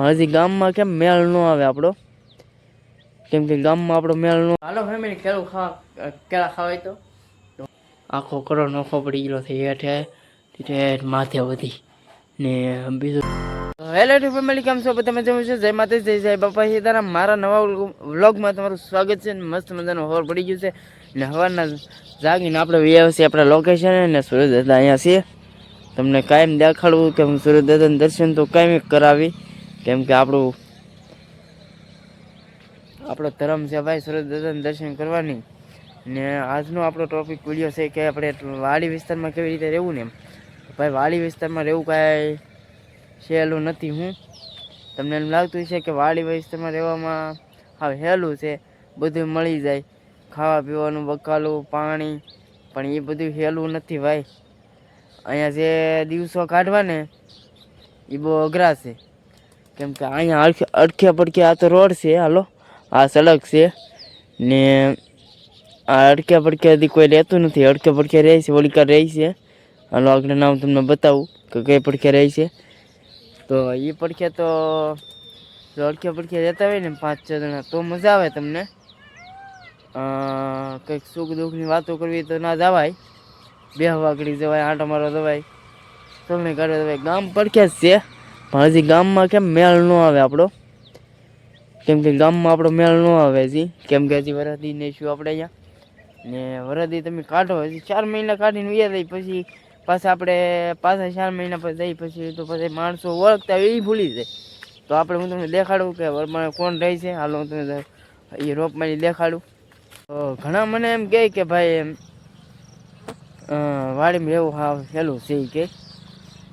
પણ હજી ગામમાં કેમ મેળ ન આવે આપણો? કેમ કે ગામમાં આપણો મેળ ન હાલો ફેમિલી કેળું ખાવા કેળા ખાવાય તો આખો કરો નોખો પડી ગયેલો છે હેઠે માથે વધી ને બીજું? હેલો ટુ ફેમિલી કેમ છો? તમે જમો છો? જય માતા જય જય બાપા. સીતારામ મારા નવા વ્લોગમાં તમારું સ્વાગત છે મસ્ત મજાનો હોર પડી ગયું છે. ને હવારના જાગીને આપણે વ્યાવ છીએ આપણા લોકેશન ને સુરત દાદા અહીંયા છીએ. તમને કાયમ દેખાડવું કે હું સુરત દાદાનું દર્શન તો કાયમ કરાવી. કેમ કે આપણું આપણો ધર્મ છે ભાઈ સુરત દાદાને દર્શન કરવાની. ને આજનો આપણો ટોપિક વીડિયો છે કે આપણે વાડી વિસ્તારમાં કેવી રીતે રહેવું ને ભાઈ, વાડી વિસ્તારમાં રહેવું કાંઈ સહેલું નથી હું. તમને એમ લાગતું છે કે વાડી વિસ્તારમાં રહેવામાં હા, સહેલું છે. બધું મળી જાય. ખાવા પીવાનું બકાલું પાણી, પણ એ બધું સહેલું નથી ભાઈ. અહીંયા જે દિવસો કાઢવા ને એ બહુ અઘરા છે. કેમ કે અહીંયા અડખે અડખે પડખે આ તો રોડ છે હાલો. આ સડક છે. ને આ અડકે પડકે હજી કોઈ રહેતું નથી. અડકે પડકે રહે છે ઓલિકા રહે છે. હાલો આગળ નામ તમને બતાવું કે કઈ પડકે રહે છે. તો એ પડખે તો જો અડકે પડકે રહેતા હોય ને પાંચ છ જણા તો મજા આવે તમને. અ, કંઈક સુખ દુઃખની વાતો કરવી તો ના જવાય. બે વાગડી જવાય આંટો મારો જવાય. તમને કાઢવા જવાય. ગામ પડખે જ છે. પણ હજી ગામમાં કેમ મેળ ન આવે આપણો? કેમ કે ગામમાં આપણો મેળ ન આવે હજી. કેમ કે હજી વરદી ને શું આપણે અહીંયા. ને વરદી તમે કાઢો, હજી ચાર મહિના કાઢીને વ્યા જાય, પછી પાછા આપણે પાછા ચાર મહિના પછી જઈ પછી તો પછી માણસો ઓળખતા હોય એ ભૂલી જાય. તો આપણે હું તમને દેખાડું કે વરમાં કોણ રહે છે? હાલો હું તમને એ રોપમાં દેખાડું. તો ઘણા મને એમ કહે કે ભાઈ વાડીમાં રહેવું હા સહેલું છે કે.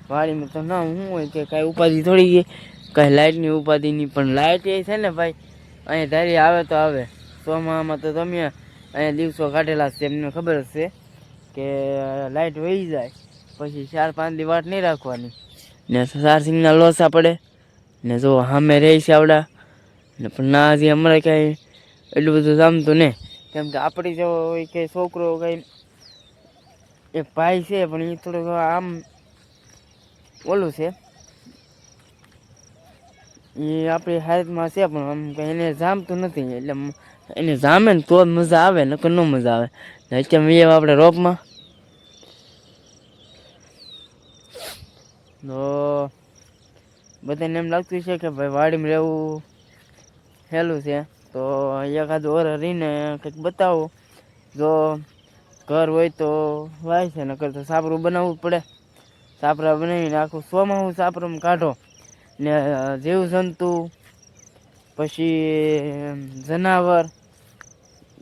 વાડીમાં તો ના શું હોય કે કાંઈ ઉપાધિ થોડી ગઈ કાંઈ લાઇટની ઉપાધિ નહીં પણ લાઇટ એ છે ને ભાઈ, અહીંયા ધારી આવે તો આવે. ચોમામાં તો તમે અહીંયા દિવસો કાઢેલા છે, એમને ખબર છે કે લાઇટ વહી જાય. પછી ચાર પાંચ દી વાટ નહીં રાખવાની. ને ચાર્જિંગના લોસા પડે. ને જો સામે રહી છે આવડા. ને પણ ના હજી અમારે કાંઈ એટલું બધું જામતું ને કેમ કે આપણી જો હોય કે છોકરો કંઈ, એક ભાઈ છે, પણ એ થોડોક આમ ઓલું છે. એ આપણી હાથમાં છે, પણ આમ કંઈ એને જામતું નથી, એટલે એને જામે ને તો જ મજા આવે, નકર ન મજા આવે. અત્યારે વીએ આપણે રોપમાં? તો બધાને એમ લાગતું છે કે ભાઈ વાડીમાં રહેવું સહેલું છે. તો એકાદ ઓર રહીને કંઈક બતાવો. જો ઘર હોય તો વાય છે, નકર તો સાપરું બનાવવું પડે. સાપરા બનાવીને આખું સોમાં સાપરામાં કાઢો. ને જીવ જંતુ, પછી જનાવર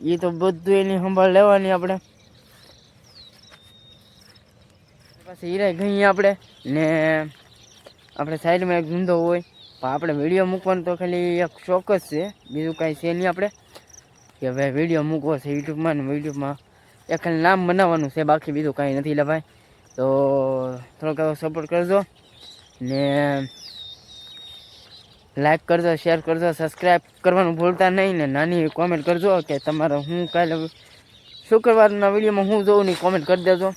એ તો બધું એની સંભાળ લેવાની આપણે. પછી હીરા ગઈ આપણે. ને, આપણે સાઈડમાં એક ધંધો હોય. પણ આપણે વીડિયો મૂકવાનો તો ખાલી એક શોખ જ છે. બીજું કાંઈ છે નહીં આપણે. કે ભાઈ વીડિયો મૂકવો છે યુટ્યુબમાં ને વિડીયોમાં. એક ખાલી નામ બનાવવાનું છે. બાકી બીજું કાંઈ નથી લે ભાઈ. તો થોડોક સપોર્ટ કરજો ને લાઈક કરજો શેર કરજો સબસ્ક્રાઈબ કરવાનું ભૂલતા નહીં ને નાની કોમેન્ટ કરજો કે તમારે હું કાલે શુક્રવારના વિડીયોમાં હું જોઉં ની કોમેન્ટ કરી દેજો.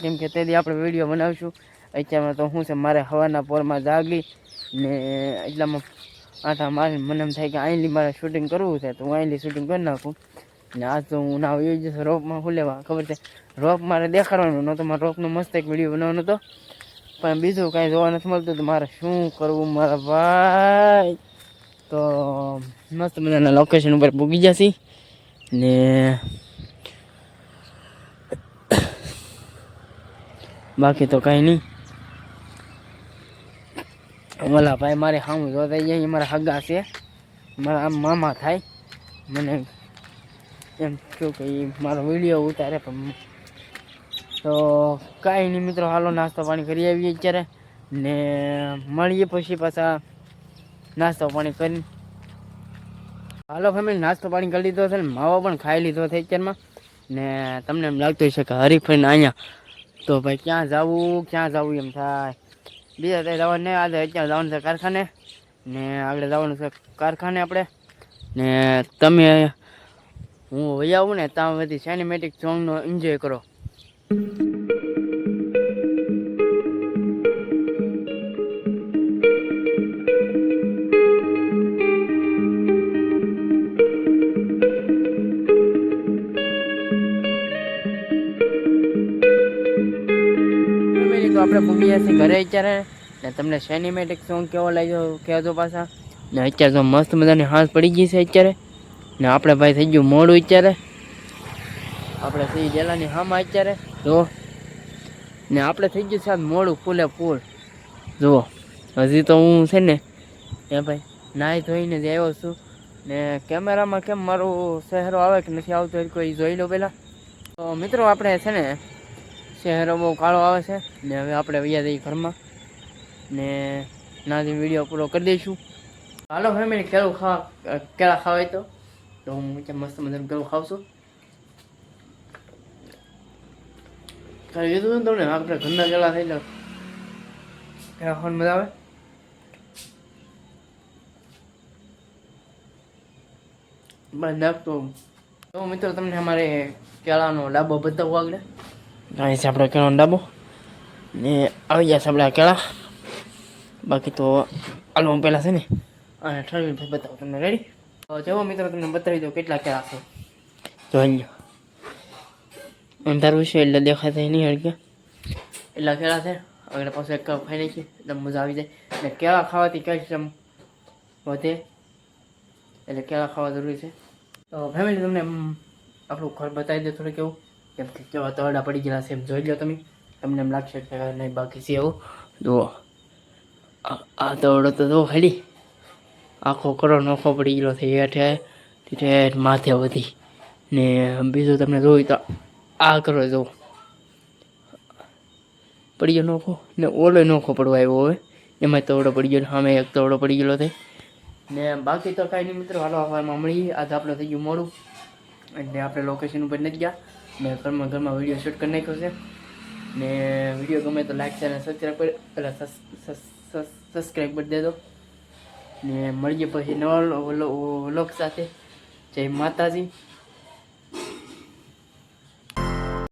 કેમ કે તેથી આપણે વીડિયો બનાવીશું. અત્યારમાં તો શું છે મારે હવાના પોરમાં જાગી ને એટલામાં આઠા મારી મને એમ થાય કે અહીંલી મારે શૂટિંગ કરવું છે તો હું અહીંલી શૂટિંગ કરી નાખું. ને આજ તો હું ના આવી જશે રોપમાં શું લેવા? ખબર છે? રોપ મારે દેખાડવાનું, નહોતો મારે રોપનો મસ્ત એક વીડિયો બનાવવાનો હતો. પણ બીજું કાંઈ જોવા નથી મળતું, તો મારે શું કરવું? મારા ભાઈ! તો મસ્ત મજાના લોકેશન ઉપર પૂગી જશે ને બાકી તો કાંઈ નહીં. ઓલા ભાઈ મારે સામું જોતા જાય મારા હગા છે. મારા આમ મામા થાય. મને એમ કહ્યું કે મારો વીડિયો ઉતારે પણ તો કાંઈ નહીં મિત્રો, હાલો નાસ્તો પાણી કરી આવીએ અત્યારે ને મળીએ પછી પાછા નાસ્તો પાણી કરી. હાલો ફેમિલી નાસ્તો પાણી કરી લીધો છે ને માવો પણ ખાઈ લીધો છે અત્યારમાં. ને તમને એમ લાગતું હશે કે હરીફાઈને અહીંયા. તો ભાઈ ક્યાં જવું ક્યાં જવું એમ થાય. બીજા ત્યાં જવાનું નહીં, આજે અત્યારે જવાનું છે કારખાને. ને આગળ જવાનું છે કારખાને આપણે. ને તમે હું વહી આવું ને ત્યાં બધી સિનેમેટિક સોંગનો એન્જોય કરો. આપણે પૂગી છીએ ઘરે અત્યારે ને તમને સિનેમેટિક સોંગ કેવો લાગ્યો કહેજો પાછા. ને અત્યારે તો મસ્ત મજાની હાંસ પડી ગઈ છે અત્યારે. ને આપણે ભાઈ થઈ ગયું મોડું અત્યારે. આપણે થઈ ગયેલાની હામાં અત્યારે. જુઓ ને આપણે થઈ ગયું સાહેબ મોડું ફૂલે ફૂલ. જુઓ હજી તો હું છે ને, એ ભાઈ, નાહી ધોઈને જ આવ્યો છું. ને કેમેરામાં કેમ મારું શહેરો આવે કે નથી આવતો એ કોઈ જોઈ લો પહેલાં. તો મિત્રો આપણે છે ને, શહેરો બહુ કાળો આવે છે. ને હવે આપણે વૈયા જઈએ ઘરમાં. ને નાથી વીડિયો પૂરો કરી દઈશું. હાલો ફેમિલી કેળું ખાવા કેળા ખાવાય તો? હું ત્યાં મસ્ત મજાનું કેળું ખાઉં છું ખાઈ લીધું ને તમને આપણે ઘરના કેળા થઈ જાવ કેળા ખાવાની મજા આવે બસ નાખતો તો મિત્રો તમને અમારે કેળાનો ડાબો બતાવવો આગળ અહીં છે આપણો કેળાનો ડાબો ને આવી જશે આપણે આ કેળા બાકી તો હાલો હું પહેલાં છે ને અને ઠરવીને પછી બતાવું તમને રેડી તો જવો મિત્રો તમને બતાવી દઉં કેટલા કેળા છે. જોઈ અંધારું છે એટલે દેખાતા નહીં હળગ્યા એટલા કેળા છે. આગળ પાસે એક કપ ખાઈ નાખીએ એકદમ મજા આવી જાય. અને કેળા ખાવાથી કેલ્શિયમ વધે? એટલે કેળા ખાવા જરૂરી છે. તો ફેમિલી તમને આપણું ઘર બતાવી દે થોડું કેવું કેમ કે કેવા તરડા પડી ગયેલા છે એમ જોઈ લો તમે. તમને એમ લાગશે કે નહીં બાકી છે એવું. જુઓ. આ તરડો તો જુઓ ખાલી આખો કરો નોખો પડી ગયેલો છે. હેઠે ઠેઠ માથે વધી. ને બીજું તમને જોયું તો આ કરો જો. પડી ગયો નોખો ને ઓલો નોખો પડવા આવ્યો હવે એમાં તવડો પડી ગયો સામે એક તવડો પડી ગયેલો થઈ ને બાકી તો કાંઈ નહીં મિત્રો, હાલો હવામાં મળી આજ આપણે થઈ ગયું મોડું. એટલે આપણે લોકેશન ઉપર નથી ગયા. મેં ઘરમાં ઘરમાં વીડિયો શૂટ કરી નાખ્યો છે. ને વીડિયો ગમે તો લાઈક અને સબસ્ક્રાઈબ કરી પહેલાં સબસ્ક્રાઈબ કરી દેજો. ને મળીએ પછી નવા વ્લોગ સાથે જય માતાજી.